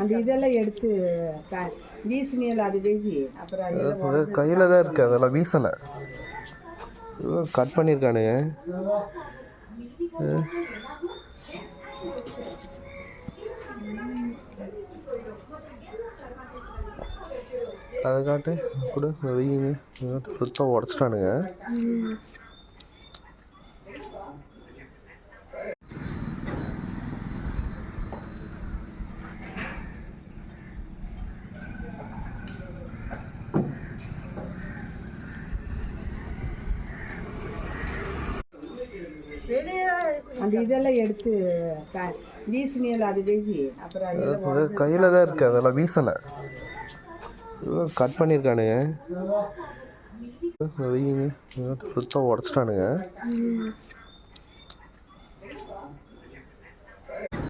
அந்த இதெல்லாம் எடுத்து வீசினியல் அது வெயி அப்புறம் கையில் தான் இருக்குது அதெல்லாம் வீசலை. கட் பண்ணியிருக்கானுங்க. அதை காட்டு கொடு வையுங்க சுத்தம் உடச்சிட்டானுங்க. அந்த இதெல்லாம் எடுத்து வீசினியல் அது வெயி அப்புறம் கையில் தான் இருக்குது அதெல்லாம் வீசலை. கட் பண்ணியிருக்கானுங்க வையுங்க சுத்தம் உடச்சிட்டானுங்க.